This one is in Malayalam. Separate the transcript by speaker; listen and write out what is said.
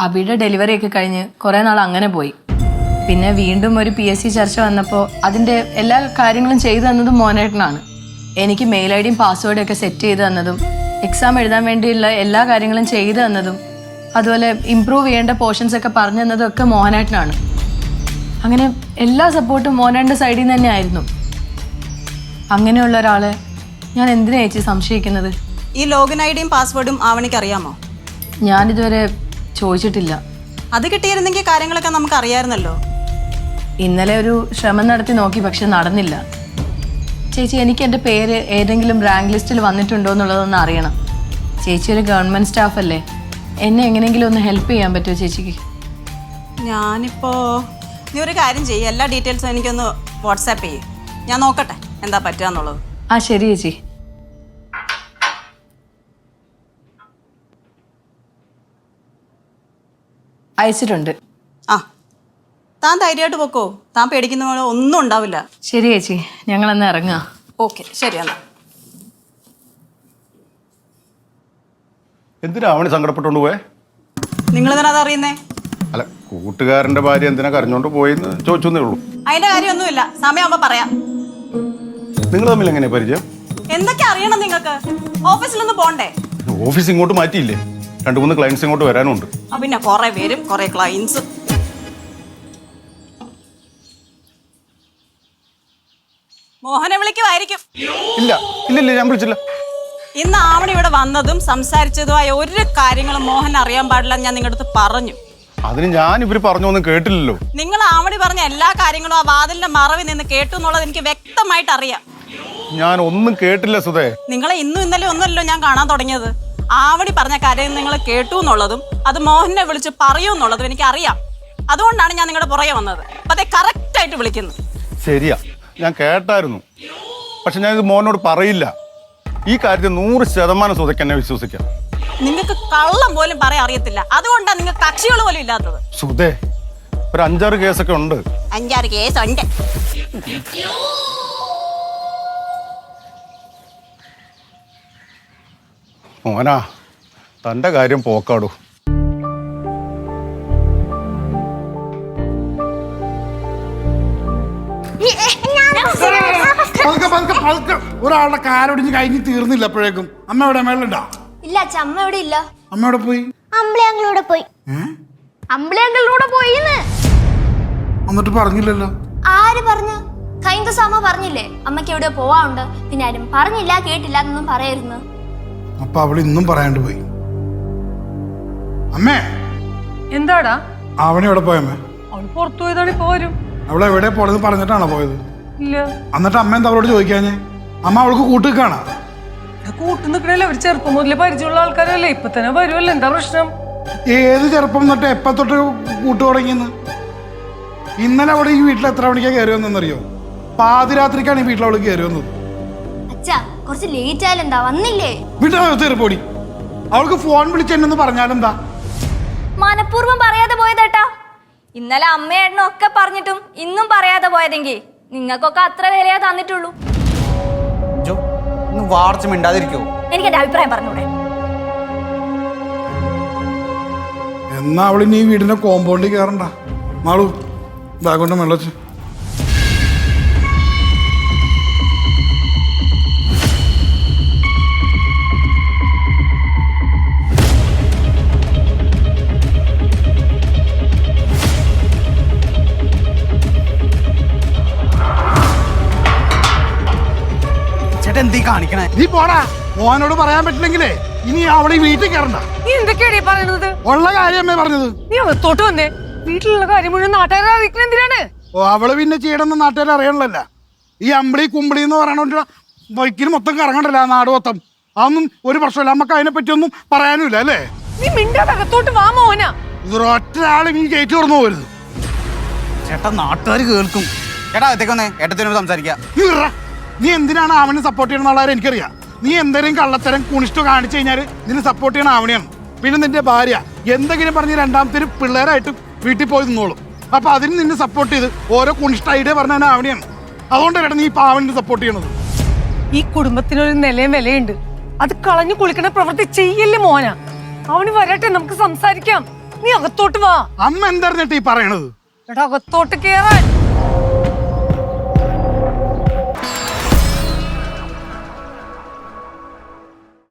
Speaker 1: അബിയുടെ ഡെലിവറി ഒക്കെ കഴിഞ്ഞ് കുറേ നാൾ അങ്ങനെ പോയി. പിന്നെ വീണ്ടും ഒരു പി എസ് സി ചർച്ച വന്നപ്പോൾ അതിന്റെ എല്ലാ കാര്യങ്ങളും ചെയ്തു തന്നതും മോനേട്ടനാണ്. എനിക്ക് മെയിൽ ഐ ഡിയും പാസ്വേഡും ഒക്കെ സെറ്റ് ചെയ്ത് തന്നതും എക്സാം എഴുതാൻ വേണ്ടിയുള്ള എല്ലാ കാര്യങ്ങളും ചെയ്തു തന്നതും അതുപോലെ ഇമ്പ്രൂവ് ചെയ്യേണ്ട പോർഷൻസ് ഒക്കെ പറഞ്ഞു തന്നതും ഒക്കെ മോഹനേട്ടനാണ്. അങ്ങനെ എല്ലാ സപ്പോർട്ടും മോഹനേട്ടന്റെ സൈഡിൽ നിന്ന് തന്നെ ആയിരുന്നു. അങ്ങനെയുള്ള ഒരാളെ ഞാൻ എന്തിനാ ചേച്ചി സംശയിക്കുന്നത്?
Speaker 2: ഈ ലോഗിൻ ഐ ഡിയും പാസ്വേഡും ആവണിക്ക് അറിയാമോ?
Speaker 1: ഞാനിതുവരെ ചോദിച്ചിട്ടില്ല.
Speaker 2: അത് കിട്ടിയിരുന്നെങ്കിൽ കാര്യങ്ങളൊക്കെ നമുക്ക് അറിയാമായിരുന്നല്ലോ
Speaker 1: ഇന്നലെ ഒരു ശ്രമം നടത്തി നോക്കി പക്ഷെ നടന്നില്ല. ചേച്ചി എനിക്ക് എന്റെ പേര് ഏതെങ്കിലും റാങ്ക് ലിസ്റ്റിൽ വന്നിട്ടുണ്ടോ എന്നുള്ളതൊന്ന് അറിയണം. ചേച്ചി ഒരു ഗവൺമെന്റ് സ്റ്റാഫ് അല്ലേ? എന്നെ എങ്ങനെയെങ്കിലും ഒന്ന് ഹെൽപ്പ് ചെയ്യാൻ പറ്റുമോ ചേച്ചിക്ക്?
Speaker 2: ഞാനിപ്പോ നീ ഒരു കാര്യം ചെയ്യ് എല്ലാ ഡീറ്റെയിൽസും എനിക്കൊന്ന് വാട്സാപ്പ് ചെയ്യ്. ഞാൻ നോക്കട്ടെ എന്താ പറ്റുക എന്നുള്ളത്.
Speaker 1: ആ ശരി ചേച്ചി. അയച്ചിട്ടുണ്ട്.
Speaker 2: ആ താൻ ധൈര്യമായിട്ട് പൊക്കോ? താൻ പേടിക്കുന്ന പോലെ ഒന്നും ഉണ്ടാവില്ല.
Speaker 1: ശരി ചേച്ചി ഞങ്ങളെന്ന് ഇറങ്ങാം
Speaker 2: ഓക്കെ ശരി എന്നാ.
Speaker 3: എന്തിനാ അവന് പോയെ പോയേ?
Speaker 2: നിങ്ങൾ എന്തിനാ അറിയുന്നേ?
Speaker 3: അല്ല കൂട്ടുകാരന്റെ ഭാര്യ എന്തിനാ കരഞ്ഞോണ്ട് പോയെന്ന് ചോദിച്ചെന്നേ ഉള്ളൂ.
Speaker 2: അതിന്റെ കാര്യമൊന്നുമില്ല. സമയമാകുമ്പോ പറയാം.
Speaker 3: നിങ്ങൾ തമ്മിൽ എങ്ങനെയാ പരിചയം?
Speaker 2: എന്തൊക്കെ അറിയണം നിങ്ങൾക്ക്? ഓഫീസിലൊന്ന് പോണ്ടേ?
Speaker 3: ഓഫീസ് ഇങ്ങോട്ട് മാറ്റിയില്ലേ? രണ്ട് മൂന്ന് ക്ലയൻസ് ഇങ്ങോട്ട് വരാനുണ്ട്.
Speaker 2: ആ, പിന്നെ കുറെ പേരും കുറെ ക്ലയൻസ് മോഹനെ വിളിക്കുമായിരിക്കും.
Speaker 3: ഇല്ല ഇല്ല ഇല്ല ഞാൻ വിളിച്ചില്ല.
Speaker 2: ഇന്ന് ആവണി ഇവിടെ വന്നതും സംസാരിച്ചതുമായ ഒരു കാര്യങ്ങളും മോഹൻ അറിയാൻ പാടില്ല എന്ന് ഞാൻ നിങ്ങളുടെ അടുത്ത് പറഞ്ഞു.
Speaker 3: അതിന് ഞാൻ ഇവർ പറഞ്ഞൊന്നും കേട്ടില്ലല്ലോ.
Speaker 2: നിങ്ങൾ ആവണി പറഞ്ഞ എല്ലാ കാര്യങ്ങളും ആ വാതിലിന്റെ മറവിൽ നിന്ന് കേട്ടു എന്നുള്ളത് എനിക്ക് വ്യക്തമായിട്ട് അറിയാം
Speaker 3: ഞാൻ ഒന്നും കേട്ടില്ല സുധേ.
Speaker 2: നിങ്ങളെ ഇന്നും ഇന്നലെ ഒന്നുമല്ലോ ഞാൻ കാണാൻ തുടങ്ങിയത്. ആവണി പറഞ്ഞ കാര്യം നിങ്ങൾ കേട്ടു എന്നുള്ളതും അത് മോഹനെ വിളിച്ച് പറയൂ എന്നുള്ളതും എനിക്ക് അറിയാം അതുകൊണ്ടാണ് ഞാൻ നിങ്ങളുടെ പുറകെ വന്നത്. അപ്പൊ അതെ കറക്റ്റ് ആയിട്ട് വിളിക്കുന്നു.
Speaker 3: ശരിയാ. ഞാൻ കേട്ടായിരുന്നു. പക്ഷെ ഞാൻ ഇത് മോഹനോട് പറയില്ല. ഈ കാര്യത്തിൽ നൂറ് ശതമാനം സുധയ്ക്ക് എന്നെ വിശ്വസിക്കാം.
Speaker 2: നിങ്ങൾക്ക് കള്ളം പോലും പറയാൻ അറിയത്തില്ല. അതുകൊണ്ടാണ് നിങ്ങൾ കക്ഷികൾ പോലും ഇല്ലാത്തത്.
Speaker 3: സുധേ ഒരു അഞ്ചാറ് കേസൊക്കെ ഉണ്ട്.
Speaker 2: അഞ്ചാറ് കേസ് ഉണ്ട്
Speaker 3: മോനാ തന്റെ കാര്യം പോക്കാടൂ
Speaker 4: പതുക്കെ പതുക്കെ പതുക്കെ ഒരാളുടെ കാലൊടിഞ്ഞ് കഴിഞ്ഞ് തീർന്നില്ല അപ്പോഴേക്കും അമ്മ എവിടെ മേളുണ്ടോ
Speaker 5: ഇല്ല അച്ഛ അമ്മ എവിടെ ഇല്ല
Speaker 4: അമ്മ എവിടെ പോയി
Speaker 5: അമ്പിളിയങ്ങളിലൂടെ പോയി അമ്പിളിയങ്ങളിലൂടെ പോയിന്ന്
Speaker 4: എന്നിട്ട് പറഞ്ഞില്ലല്ലോ
Speaker 5: ആര് പറഞ്ഞു കഴിഞ്ഞ അമ്മ പറഞ്ഞില്ലേ അമ്മയ്ക്ക് എവിടെ പോവാറുണ്ട് പിന്നെ ആരും പറഞ്ഞില്ല കേട്ടില്ല എന്നൊന്നും പറയായിരുന്നു
Speaker 4: അപ്പൊ അവൾ ഇന്നും പറയാണ്ട് പോയി. അമ്മേ!
Speaker 1: എന്താടാ?
Speaker 4: അവനെ എവിടെ പോയമ്മേ
Speaker 1: അവൾ പുറത്തു പോയതാണ് ഇപ്പൊ വരും.
Speaker 4: അവൾ എവിടെ പോണെന്ന് പറഞ്ഞിട്ടാണോ പോയത്?
Speaker 1: ഇല്ല.
Speaker 4: എന്നിട്ട് അമ്മ എന്താ അവളോട് ചോദിക്കാഞ്ഞേ? അമ്മ അവൾക്ക് കൂട്ടുകാണാ
Speaker 6: കൂട്ടു നിൽക്കണല്ലേ അവർ ചെറുപ്പം മുതലേ പരിചയമുള്ള ആൾക്കാരല്ലേ? ഇപ്പൊ തന്നെ വരുമല്ലോ എന്താ പ്രശ്നം?
Speaker 4: ഏത് ചെറുപ്പം തൊട്ട് എപ്പ തൊട്ട് കൂട്ടു തുടങ്ങിയെന്ന്? ഇന്നലെ അവിടെ ഈ വീട്ടിൽ എത്ര മണിക്കാണ് കയറി വന്നറിയോ പാതിരാത്രിക്കാണ് ഈ വീട്ടിൽ അവൾ കയറി വന്നത്.
Speaker 5: അച്ഛ കുറച്ച് ലേറ്റ് ആയാലും എന്താ വന്നില്ലേ
Speaker 4: വിട്ടോ പൊടി. അവൾക്ക് ഫോൺ വിളിച്ചെന്നു പറഞ്ഞാലെന്താ?
Speaker 5: മനഃപൂർവം പറയാതെ പോയതേട്ടാ. ഇന്നലെ അമ്മയേട്ടനും ഒക്കെ പറഞ്ഞിട്ടും ഇന്നും പറയാതെ പോയതെങ്കിൽ നിങ്ങൾക്കൊക്കെ അത്ര വിലയാ തന്നിട്ടുള്ളൂ.
Speaker 7: വാർച്ച മിണ്ടാതിരിക്കോ?
Speaker 5: എനിക്ക് എന്റെ അഭിപ്രായം പറഞ്ഞൂടെ.
Speaker 4: എന്നാ അവളിനി നീ വീടിന്റെ കോമ്പൗണ്ടിൽ കയറണ്ട മാളു ഇതാ കൊണ്ട് വെള്ളച്ച്
Speaker 7: എന്തീ കാണിക്കണേ?
Speaker 4: നീ പോടാ. മോനോട് പറയാൻ പറ്റില്ലെങ്കിലേ ഇനി അവളെ വീട്ടിൽ കയറണ്ട
Speaker 6: നീ എന്തൊക്കെയാണ് പറയുന്നത്
Speaker 4: ഉള്ള കാര്യമേ പറഞ്ഞത്.
Speaker 6: നീ അകത്തോട്ട് വന്നേ. വീട്ടിലുള്ള കാര്യം മുഴുവൻ നാട്ടുകാരെ അറിയിക്കണ എന്തിനാണ്?
Speaker 4: ഓ അവൾ പിന്നെ ചെയ്യണമെന്ന് നാട്ടുകാർ അറിയണല്ലോ ഈ അമ്പിളി കുമ്പിളി എന്ന് പറയണ ബൈക്കിന് മൊത്തം കറങ്ങണ്ടല്ല ആ നാട് മൊത്തം. അതൊന്നും ഒരു പ്രശ്നമില്ല. നമുക്ക് അതിനെ പറ്റിയൊന്നും പറയാനുമില്ല അല്ലേ?
Speaker 6: നീ മിണ്ടാതെ അകത്തോട്ട് വാ മോന.
Speaker 4: ഇതൊരൊറ്റ ആളും ഈ ഗേറ്റ് തുറന്നു പോരുത്
Speaker 7: ചേട്ടാ നാട്ടുകാർ കേൾക്കും. ചേട്ടാ എത്തേക്കൊന്നേ ഏട്ടത്തിനോട് സംസാരിക്കാം.
Speaker 4: നീ എന്തിനാണ് അവനെ സപ്പോർട്ട് ചെയ്യണമെന്നുള്ള കാര്യം എനിക്കറിയാം. നീ എന്തെങ്കിലും കള്ളത്തരം കുണിഷ്ടോ കാണിച്ചു കഴിഞ്ഞാൽ നിന്നെ സപ്പോർട്ട് ചെയ്യണ ആവണിയാണ്. പിന്നെ നിന്റെ ഭാര്യ എന്തെങ്കിലും പറഞ്ഞ് രണ്ടാമത്തെ പിള്ളേരായിട്ട് വീട്ടിൽ പോയി നിന്നോളും. അപ്പൊ അതിന് നിന്നെ സപ്പോർട്ട് ചെയ്ത് ഓരോ കുണിഷ്ട ഐഡിയ പറഞ്ഞ ആവണിയാണ്. അതുകൊണ്ടല്ലേ നീ പാവനെ സപ്പോർട്ട് ചെയ്യണത്.
Speaker 6: ഈ കുടുംബത്തിനൊരു നിലയും വിലയുണ്ട്. അത് കളഞ്ഞു കുളിക്കണ പ്രവൃത്തി ചെയ്യല്ലേ മോന. അവന് വരട്ടെ നമുക്ക് സംസാരിക്കാം. നീ അകത്തോട്ട് വാ.
Speaker 4: അമ്മ എന്തറിഞ്ഞിട്ട് ഈ പറയണത്?
Speaker 6: എടാ അകത്തോട്ട് കേറാൻ.